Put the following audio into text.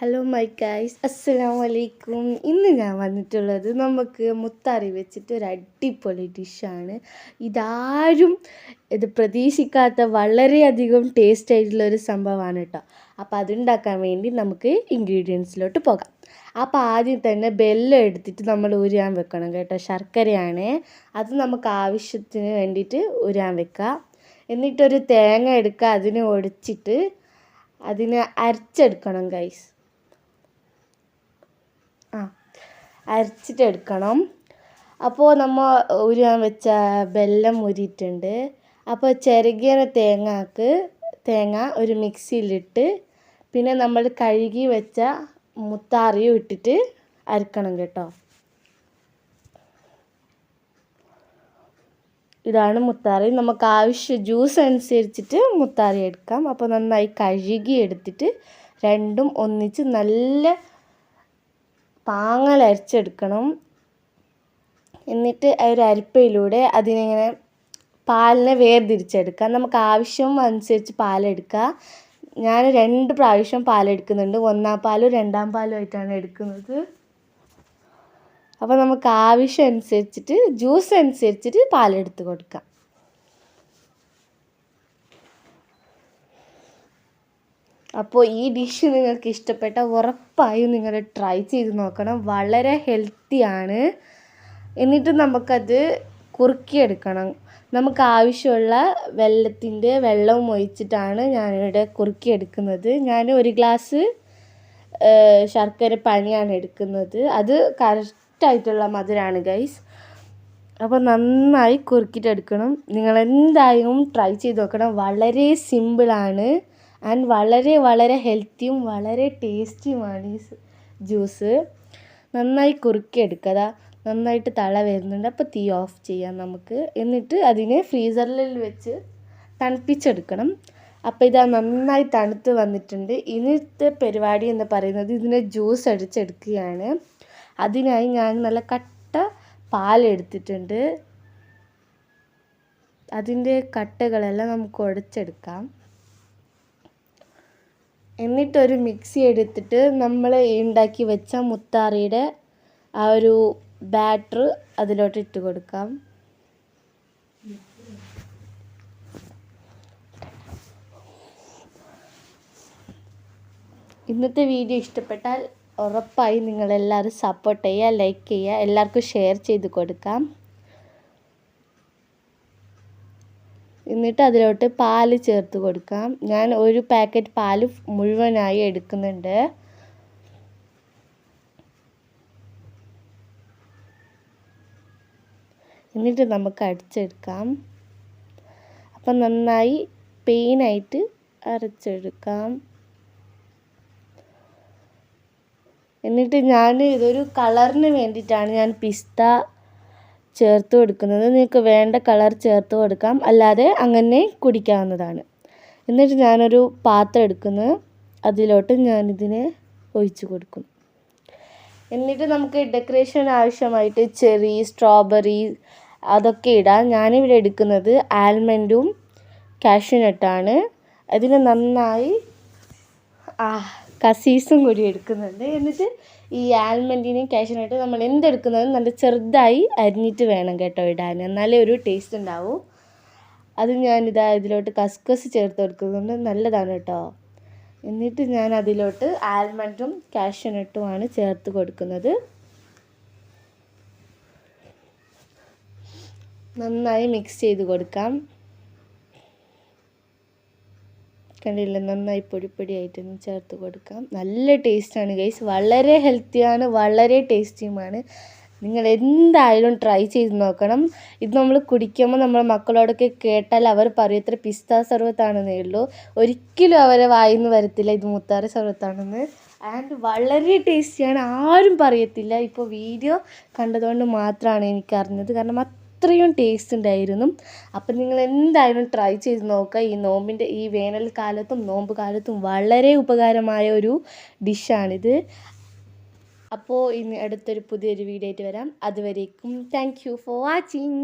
Hello my guys അസ്സലാം വലൈക്കും ഇന്ന് ഞാൻ വന്നിട്ടുള്ളത് നമുക്ക് മുത്താറി വെച്ചിട്ട് ഒരു അടിപൊളി ഡിഷാണ്. ഇതാരും ഇത് പ്രതീക്ഷിക്കാത്ത വളരെയധികം ടേസ്റ്റ് ആയിട്ടുള്ള ഒരു സംഭവമാണ് കേട്ടോ അപ്പോൾ അതുണ്ടാക്കാൻ വേണ്ടി നമുക്ക് ഇൻഗ്രീഡിയൻസിലോട്ട് പോകാം. അപ്പോൾ ആദ്യം തന്നെ ബെല്ലം എടുത്തിട്ട് നമ്മൾ ഉരുയാൻ വെക്കണം കേട്ടോ. ശർക്കരയാണ്. അത് നമുക്ക് ആവശ്യത്തിന് വേണ്ടിയിട്ട് ഉരുയാൻ വെക്കുക എന്നിട്ടൊരു തേങ്ങ എടുക്കുക. അതിനെ ഒടിച്ചിട്ട് അതിനെ അരച്ചെടുക്കണം ഗൈസ് ആ അരച്ചിട്ട് എടുക്കണം അപ്പോൾ നമ്മൾ ഉരുവാൻ വെച്ച ബെല്ലം ഉരിയിട്ടുണ്ട് അപ്പോൾ ചിരകിയ തേങ്ങാക്ക് തേങ്ങ ഒരു മിക്സിയിലിട്ട് പിന്നെ നമ്മൾ കഴുകി വെച്ച മുത്താറിയും ഇട്ടിട്ട് അരക്കണം കേട്ടോ. ഇതാണ് മുത്താറി. നമുക്ക് ആവശ്യ ജ്യൂസ് അനുസരിച്ചിട്ട് മുത്താറി എടുക്കാം. അപ്പോൾ നന്നായി കഴുകി എടുത്തിട്ട് രണ്ടും ഒന്നിച്ച് നല്ല പാങ്ങൽ അരച്ചെടുക്കണം. എന്നിട്ട് ഒരു അരിപ്പയിലൂടെ അതിനിങ്ങനെ പാലിനെ വേർതിരിച്ചെടുക്കാം നമുക്ക് ആവശ്യം അനുസരിച്ച് പാലെടുക്കുക. ഞാൻ രണ്ട് പ്രാവശ്യം പാലെടുക്കുന്നുണ്ട്. ഒന്നാം പാലും രണ്ടാം പാലും ആയിട്ടാണ് എടുക്കുന്നത്. അപ്പോൾ നമുക്ക് ആവശ്യം അനുസരിച്ചിട്ട് ജ്യൂസ് അനുസരിച്ചിട്ട് പാലെടുത്ത് കൊടുക്കാം. അപ്പോൾ ഈ ഡിഷ് നിങ്ങൾക്ക് ഇഷ്ടപ്പെട്ട ഉറപ്പായും നിങ്ങൾ ട്രൈ ചെയ്ത് നോക്കണം. വളരെ ഹെൽത്തിയാണ് എന്നിട്ട് നമുക്കത് കുറുക്കിയെടുക്കണം. നമുക്ക് ആവശ്യമുള്ള വെള്ളത്തിന്റെ വെള്ളം ഒഴിച്ചിട്ടാണ് ഞാനിവിടെ കുറുക്കിയെടുക്കുന്നത്. ഞാൻ ഒരു ഗ്ലാസ് ശർക്കര പനിയാണ് എടുക്കുന്നത്. അത് കറക്റ്റായിട്ടുള്ള മധുരമാണ് ഗൈസ് അപ്പോൾ നന്നായി കുറുക്കിയിട്ടെടുക്കണം. നിങ്ങൾ എന്തായാലും ട്രൈ ചെയ്ത് നോക്കണം. വളരെ സിമ്പിളാണ് ആൻഡ് വളരെ വളരെ ഹെൽത്തിയും വളരെ ടേസ്റ്റിയുമാണ് ഈ ജ്യൂസ് നന്നായി കുറുക്കിയെടുക്കുക. നന്നായിട്ട് തള വരുന്നുണ്ട്. അപ്പോൾ തീ ഓഫ് ചെയ്യാം നമുക്ക്. എന്നിട്ട് അതിനെ ഫ്രീസറിൽ വെച്ച് തണുപ്പിച്ചെടുക്കണം. അപ്പോൾ ഇതാ നന്നായി തണുത്ത് വന്നിട്ടുണ്ട്. ഇന്നത്തെ പരിപാടി എന്ന് പറയുന്നത് ഇതിനെ ജ്യൂസ് അടിച്ചെടുക്കുകയാണ്. അതിനായി ഞാൻ നല്ല കട്ട പാലെടുത്തിട്ടുണ്ട് അതിന്റെ കട്ടകളെല്ലാം നമുക്ക് ഉടച്ചെടുക്കാം. എന്നിട്ടൊരു മിക്സി എടുത്തിട്ട് നമ്മൾ ഉണ്ടാക്കി വെച്ച മുത്താറിയുടെ ആ ഒരു ബാറ്റർ അതിലോട്ട് ഇട്ട് കൊടുക്കാം. ഇന്നത്തെ വീഡിയോ ഇഷ്ടപ്പെട്ടാൽ ഉറപ്പായി നിങ്ങളെല്ലാവരും സപ്പോർട്ട് ചെയ്യുക ലൈക്ക് ചെയ്യുക എല്ലാവർക്കും ഷെയർ ചെയ്ത് കൊടുക്കാം. എന്നിട്ട് അതിലോട്ട് പാൽ ചേർത്ത് കൊടുക്കാം. ഞാൻ ഒരു പാക്കറ്റ് പാൽ മുഴുവനായി എടുക്കുന്നുണ്ട്. എന്നിട്ട് നമുക്ക് അടിച്ചെടുക്കാം അപ്പം നന്നായി പെയിനായിട്ട് അരച്ചെടുക്കാം. എന്നിട്ട് ഞാൻ ഇതൊരു കളറിന് വേണ്ടിയിട്ടാണ് ഞാൻ പിസ്ത ചേർത്ത് കൊടുക്കുന്നത്. നിങ്ങൾക്ക് വേണ്ട കളർ ചേർത്ത് കൊടുക്കാം. അല്ലാതെ അങ്ങനെ കുടിക്കാവുന്നതാണ്. എന്നിട്ട് ഞാനൊരു പാത്രം എടുക്കുന്നു. അതിലോട്ട് ഞാനിതിനെ ഒഴിച്ചു കൊടുക്കും എന്നിട്ട് നമുക്ക് ഡെക്കറേഷൻ ആവശ്യമായിട്ട് ചെറി സ്ട്രോബെറി അതൊക്കെ ഇടാം. ഞാനിവിടെ എടുക്കുന്നത് ആൽമൻഡും കാഷ്യൂനട്ടാണ്. അതിനെ നന്നായി കസീസും കൂടി എടുക്കുന്നുണ്ട്. എന്നിട്ട് ഈ ആൽമൻഡിനെയും കാഷ്യനായിട്ട് നമ്മൾ എന്തെടുക്കുന്നതും? നല്ല ചെറുതായി അരിഞ്ഞിട്ട് വേണം കേട്ടോ ഇടാൻ. എന്നാലേ ഒരു ടേസ്റ്റ് ഉണ്ടാവൂ. അത് ഞാനിതാ ഇതിലോട്ട് കസ്കസ് ചേർത്ത് കൊടുക്കുന്നുണ്ട്. നല്ലതാണ് കേട്ടോ. എന്നിട്ട് ഞാൻ അതിലോട്ട് ആൽമണ്ടും കാഷ്യനട്ടുമാണ് ചേർത്ത് കൊടുക്കുന്നത്. നന്നായി മിക്സ് ചെയ്ത് കൊടുക്കാം. കണ്ടില്ല നന്നായി പൊടിപ്പൊടിയായിട്ടൊന്ന് ചേർത്ത് കൊടുക്കാം. നല്ല ടേസ്റ്റാണ് ഗൈസ് വളരെ ഹെൽത്തിയാണ് വളരെ ടേസ്റ്റിയുമാണ് നിങ്ങൾ എന്തായാലും ട്രൈ ചെയ്ത് നോക്കണം. ഇത് നമ്മൾ കുടിക്കുമ്പോൾ നമ്മളെ മക്കളോടൊക്കെ കേട്ടാൽ അവർ പറയും ഇത്ര പിസ്ത സർവത്താണെന്നേ ഉള്ളൂ. ഒരിക്കലും അവരെ വായിന്ന് വരത്തില്ല ഇത് മുത്താറ സർവത്താണെന്ന്. ആൻഡ് വളരെ ടേസ്റ്റിയാണ് ആരും പറയത്തില്ല. ഇപ്പോൾ വീഡിയോ കണ്ടതുകൊണ്ട് മാത്രമാണ് എനിക്കറിഞ്ഞത് കാരണം അത്രയും ടേസ്റ്റ് ഉണ്ടായിരുന്നു. അപ്പം നിങ്ങൾ എന്തായാലും ട്രൈ ചെയ്ത് നോക്കുക. ഈ നോമ്പിന്റെ ഈ വേനൽക്കാലത്തും നോമ്പ് കാലത്തും വളരെ ഉപകാരമായ ഒരു ഡിഷാണിത് അപ്പോൾ ഇനി അടുത്തൊരു പുതിയൊരു വീഡിയോ ആയിട്ട് വരാം. അതുവരേക്കും താങ്ക് ഫോർ വാച്ചിങ്